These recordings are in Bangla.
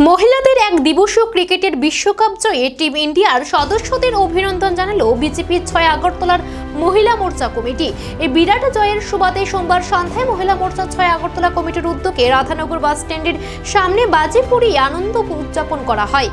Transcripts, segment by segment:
মহিলাদের এক দিবসীয় ক্রিকেটের বিশ্বকাপ জয়ে টিম ইন্ডিয়ার সদস্যদের অভিনন্দন জানালো বিজেপির ছয় আগরতলার মহিলা মোর্চা কমিটি। এই বিরাট জয়ের সুবাদে সোমবার সন্ধ্যায় মহিলা মোর্চা ছয় আগরতলা কমিটির উদ্যোগে রাধানগর বাস স্ট্যান্ডের সামনে বাজি পুরি আনন্দ উদযাপন করা হয়।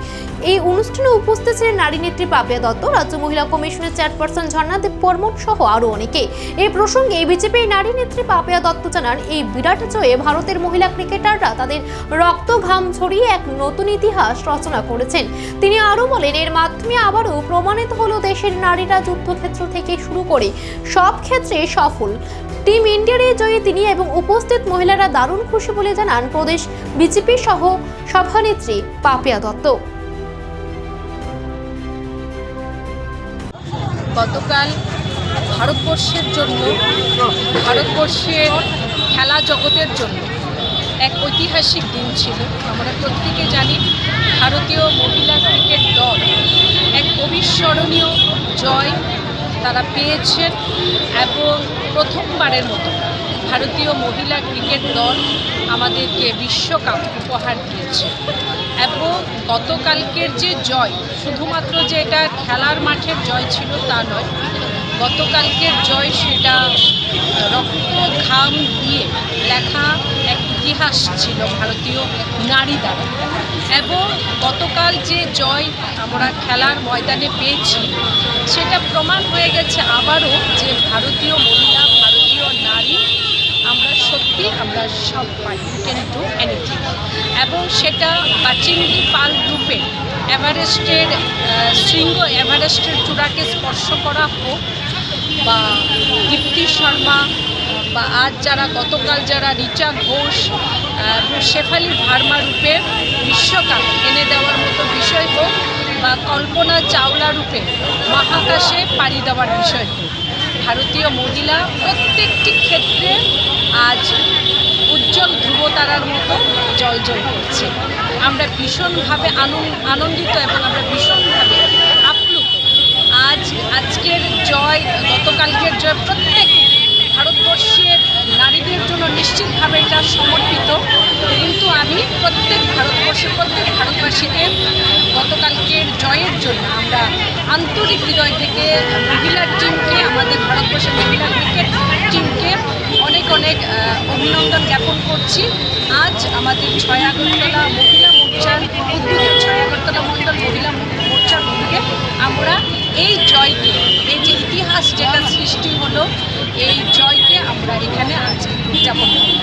এই অনুষ্ঠানে উপস্থিত ছিলেন নারী নেত্রী পাপিয়া দত্ত, রাজ্য মহিলা কমিশনের চেয়ারপারসন ঝর্ণা দেব বর্মন সহ আরও অনেকে। এই প্রসঙ্গে বিজেপির নারী নেত্রী পাপিয়া দত্ত জানান, এই বিরাট জয়ে ভারতের মহিলা ক্রিকেটাররা তাদের রক্ত ঘাম ছড়িয়ে এক নতুন ইতিহাস রচনা করেছেন। তিনি আরও বলেন, এর মাধ্যমে আবারও প্রমাণিত হলো দেশের নারীরা যুদ্ধক্ষেত্র থেকে শুরু করে সব ক্ষেত্রে সফল। টিম ইন্ডিয়ার এই জয়ে তিনি এবং উপস্থিত মহিলারা দারুণ খুশি বলে জানান প্রদেশ বিজেপি সহ সভানেত্রী পাপিয়া দত্ত। গতকাল ভারতবর্ষের জন্য, ভারতবর্ষের খেলা জগতের জন্য এক ঐতিহাসিক দিন ছিল। আমরা প্রত্যেকে জানি ভারতীয় মহিলা ক্রিকেট দল এক অবিস্মরণীয় জয় তারা পেয়েছেন এবং প্রথমবারের মতো ভারতীয় মহিলা ক্রিকেট দল আমাদেরকে বিশ্বকাপ উপহার দিয়েছে। এবং গতকালকের যে জয়, শুধুমাত্র যে এটা খেলার মাঠের জয় ছিল তা নয়, গতকালকের জয় সেটা রক্ত ঘাম দিয়ে লেখা ইতিহাস ছিল ভারতীয় নারী দ্বারা। এবং গতকাল যে জয় আমরা খেলার ময়দানে পেয়েছি, সেটা প্রমাণ হয়ে গেছে আবারও যে ভারতীয় মহিলা, ভারতীয় নারী আমরা সত্যি আমরা সব পারি ক্যান ডু এনিথিং এবং সেটা বাচিন্দি পাল গ্রুপে এভারেস্টের শৃঙ্গ এভারেস্টের চূড়াকে স্পর্শ করা হোক বা দীপ্তি শর্মা বা আজ যারা, গতকাল যারা রিচা ঘোষ শেফালি ভার্মা রূপে বিশ্বকাপ এনে দেওয়ার মতো বিষয় হোক বা কল্পনা চাওলা রূপে মহাকাশে পাড়ি দেওয়ার বিষয় হোক, ভারতীয় মহিলা প্রত্যেকটি ক্ষেত্রে আজ উজ্জ্বল ধ্রুবতারার মতো জলজল করছে। আমরা ভীষণভাবে আনন্দ, আনন্দিত এবং আমরা ভীষণভাবে আপ্লুত। আজ, আজকের জয়, গতকালকের জয় প্রত্যেক ভারতবর্ষের নারীদের জন্য নিশ্চিতভাবে এটা সমর্পিত। কিন্তু আমি প্রত্যেক ভারতবর্ষের প্রত্যেক ভারতবাসীকে গতকালকের জয়ের জন্য আমরা আন্তরিক হৃদয় থেকে মহিলা টিমকে, আমাদের ভারতবর্ষের মহিলা ক্রিকেট টিমকে অনেক অনেক অভিনন্দন জ্ঞাপন করছি। আজ আমাদের ছয় আগরতলা মহিলা মোর্চার উদ্যোগে ছয় আগরতলা মণ্ডল মহিলা মোর্চার উদ্যোগে আমরা এই জয়কে এই যে ইতিহাস যেটা করি